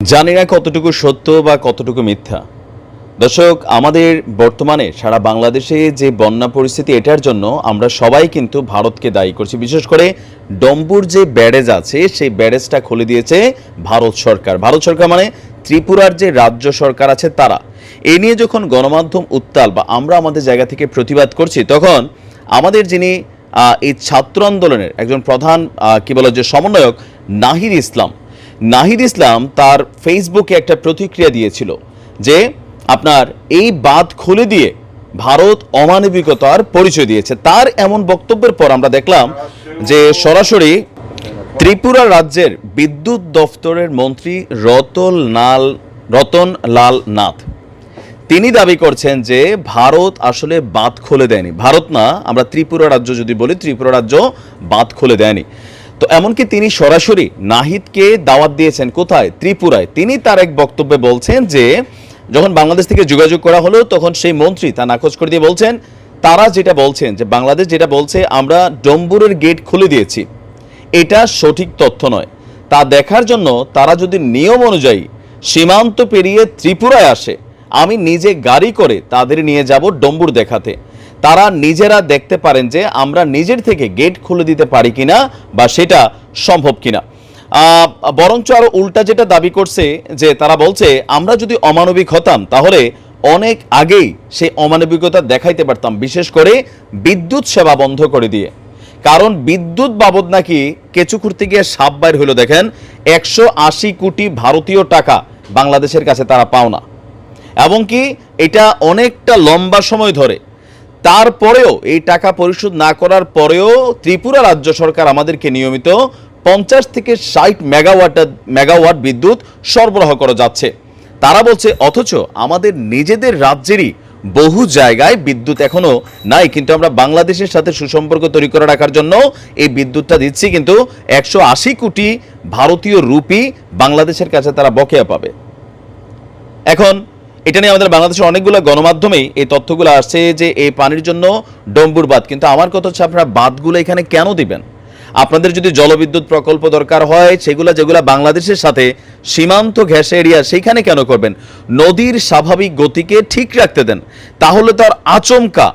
জানি না কতটুকু সত্য বা কতটুকু মিথ্যা। দর্শক, আমাদের বর্তমানে সারা বাংলাদেশে যে বন্যা পরিস্থিতি এটার জন্য আমরা সবাই কিন্তু ভারতকে দায়ী করছি। বিশেষ করে ডম্বুর যে ব্যারেজ আছে, সেই ব্যারেজটা খুলে দিয়েছে ভারত সরকার। ভারত সরকার মানে ত্রিপুরার যে রাজ্য সরকার আছে তারা। এ নিয়ে যখন গণমাধ্যম উত্তাল বা আমরা আমাদের জায়গা থেকে প্রতিবাদ করছি, তখন আমাদের যিনি এই ছাত্র আন্দোলনের একজন প্রধান কি বলে যে সমন্বয়ক, নাহিদ ইসলাম নাহিদ ইসলাম তার ফেসবুকে একটা প্রতিক্রিয়া দিয়েছিল যে আপনার এই বাঁধ খুলে দিয়ে ভারত অমানবিকতার পরিচয় দিয়েছে। তার এমন বক্তব্যের পর আমরা দেখলাম যে সরাসরি ত্রিপুরা রাজ্যের বিদ্যুৎ দফতরের মন্ত্রী রতন লাল রতন লাল নাথ। তিনি দাবি করছেন যে ভারত আসলে বাঁধ খুলে দেয়নি। ভারত না, আমরা ত্রিপুরা রাজ্য যদি বলি, ত্রিপুরা রাজ্য বাঁধ খুলে দেয়নি। তো এমনকি তিনি সরাসরি নাহিদকে দাওয়াত দিয়েছেন কোথায়? ত্রিপুরায়। তিনি তার এক বক্তব্যে বলছেন যে, যখন বাংলাদেশ থেকে যোগাযোগ করা হলো, তখন সেই মন্ত্রী তা নাকচ করে দিয়ে বলছেন, তারা যেটা বলছেন, যে বাংলাদেশ যেটা বলছে, আমরা ডম্বুরের গেট খুলে দিয়েছি। এটা সঠিক তথ্য নয়। তা দেখার জন্য তারা যদি নিয়ম অনুযায়ী সীমান্ত পেরিয়ে ত্রিপুরায় আসে, আমি নিজে গাড়ি করে তাদের নিয়ে যাব ডম্বুর দেখাতে। তারা নিজেরা দেখতে পারেন যে আমরা নিজের থেকে গেট খুলে দিতে পারি কিনা বা সেটা সম্ভব কিনা। বরঞ্চ আরও উল্টা যেটা দাবি করছে যে তারা বলছে, আমরা যদি অমানবিক হতাম তাহলে অনেক আগেই সেই অমানবিকতা দেখাইতে পারতাম, বিশেষ করে বিদ্যুৎ সেবা বন্ধ করে দিয়ে। কারণ বিদ্যুৎ বাবদ নাকি কেঁচু করতে গিয়ে সাপ বাইর হলো দেখেন, একশো আশি কোটি ভারতীয় টাকা বাংলাদেশের কাছে তারা পাওনা। এবং কি এটা অনেকটা লম্বা সময় ধরে তারপরেও এই টাকা পরিশোধ না করার পরেও ত্রিপুরা রাজ্য সরকার আমাদেরকে নিয়মিত পঞ্চাশ থেকে ষাট মেগাওয়াট মেগাওয়াট বিদ্যুৎ সরবরাহ করা যাচ্ছে। তারা বলছে, অথচ আমাদের নিজেদের রাজ্যেরই বহু জায়গায় বিদ্যুৎ এখনও নাই, কিন্তু আমরা বাংলাদেশের সাথে সুসম্পর্ক তৈরি করে রাখার জন্য এই বিদ্যুৎটা দিচ্ছি, কিন্তু একশো আশি কোটি ভারতীয় রুপি বাংলাদেশের কাছে তারা বকেয়া পাবে। এখন এটা নিয়ে আমাদের বাংলাদেশের অনেকগুলো গণমাধ্যমেই এই তথ্যগুলো আসছে যে এই পানির জন্য ডম্বুর বাঁধ কিন্তু আমার কথা হচ্ছে আপনারা বাঁধগুলো এখানে কেন দিবেন? আপনাদের যদি জলবিদ্যুৎ প্রকল্প দরকার হয়, সেগুলো যেগুলো বাংলাদেশের সাথে সীমান্ত ঘেঁষে এরিয়া, সেইখানে কেন করবেন? নদীর স্বাভাবিক গতিকে ঠিক রাখতে দেন। তাহলে তো আর আচমকা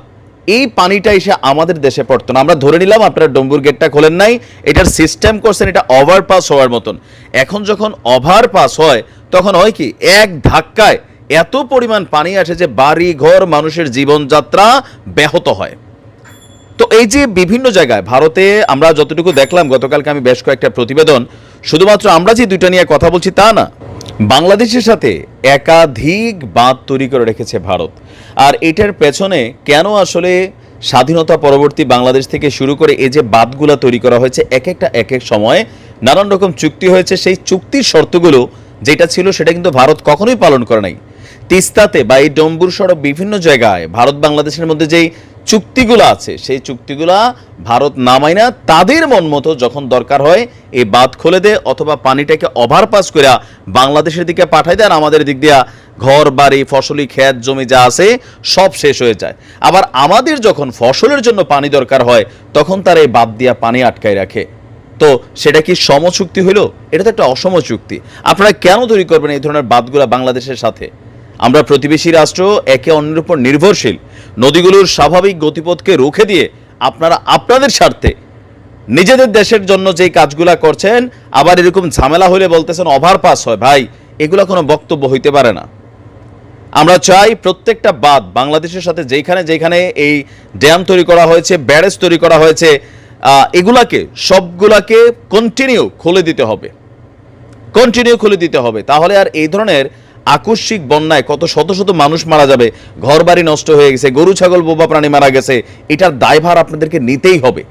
এই পানিটা এসে আমাদের দেশে পড়তো না। আমরা ধরে নিলাম আপনারা ডম্বুর গেটটা খোলেন নাই, এটার সিস্টেম করছেন, এটা ওভারপাস হওয়ার মতন। এখন যখন ওভারপাস হয়, তখন হয় কি? এক ধাক্কায় এত পরিমাণ পানি আসে যে বাড়ি, ঘর, মানুষের জীবনযাত্রা ব্যাহত হয়। তো এই যে বিভিন্ন জায়গায়, ভারতে আমরা যতটুকু দেখলাম, গতকালকে আমি বেশ কয়েকটা প্রতিবেদন, শুধুমাত্র আমরা যে দুইটা নিয়ে কথা বলছি তা না, বাংলাদেশের সাথে একাধিক বাঁধ তৈরি করে রেখেছে ভারত। আর এটার পেছনে কেন আসলে স্বাধীনতা পরবর্তী বাংলাদেশ থেকে শুরু করে এই যে বাঁধগুলো তৈরি করা হয়েছে, এক একটা, এক এক সময় নানান রকম চুক্তি হয়েছে, সেই চুক্তির শর্তগুলো যেটা ছিল সেটা কিন্তু ভারত কখনোই পালন করে নাই। তিস্তাতে বা এই ডম্বুর সড়ক বিভিন্ন জায়গায় ভারত বাংলাদেশের মধ্যে যেই চুক্তিগুলো আছে, সেই চুক্তিগুলা ভারত নামায় না। তাদের মন মতো যখন দরকার হয় এই বাঁধ খুলে দেয় অথবা পানিটাকে ওভারপাস করে বাংলাদেশের দিকে পাঠায় দেয় আর আমাদের দিক দিয়া ঘর, বাড়ি, ফসলি, ক্ষেত, জমি যা আছে, সব শেষ হয়ে যায়। আবার আমাদের যখন ফসলের জন্য পানি দরকার হয়, তখন তারা এই বাদ দিয়া পানি আটকায় রাখে। তো সেটা কি সমচুক্তি হইল? এটা তো একটা অসম চুক্তি আপনারা কেন তৈরি করবেন এই ধরনের বাঁধগুলা বাংলাদেশের সাথে? আমরা প্রতিবেশী রাষ্ট্র একে অন্যের উপর নির্ভরশীল। নদীগুলোর স্বাভাবিক গতিপথকে রুখে দিয়ে আপনারা আপনাদের স্বার্থে নিজেদের দেশের জন্য যেই কাজগুলা করছেন, আবার এরকম ঝামেলা হলে বলতেছেন ওভারপাস হয়। ভাই, এগুলা কোনো বক্তব্য হইতে পারে না। আমরা চাই প্রত্যেকটা বাদ বাংলাদেশের সাথে যেখানে যেখানে এই ড্যাম তৈরি করা হয়েছে, ব্যারেজ তৈরি করা হয়েছে এগুলাকে, সবগুলাকে কন্টিনিউ খুলে দিতে হবে। কন্টিনিউ খুলে দিতে হবে। তাহলে আর এই ধরনের আকস্মিক বন্যায় কত শত শত মানুষ মারা যাবে ঘর বাড়ি নষ্ট হয়ে গেছে, গরু, ছাগল, বোবা প্রাণী মারা গেছে, এটার দায়ভার আপনাদেরকে নিতেই হবে।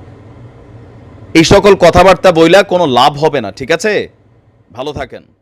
এই সকল কথাবার্তা বইলা কোনো লাভ হবে না, ঠিক আছে? ভালো থাকেন।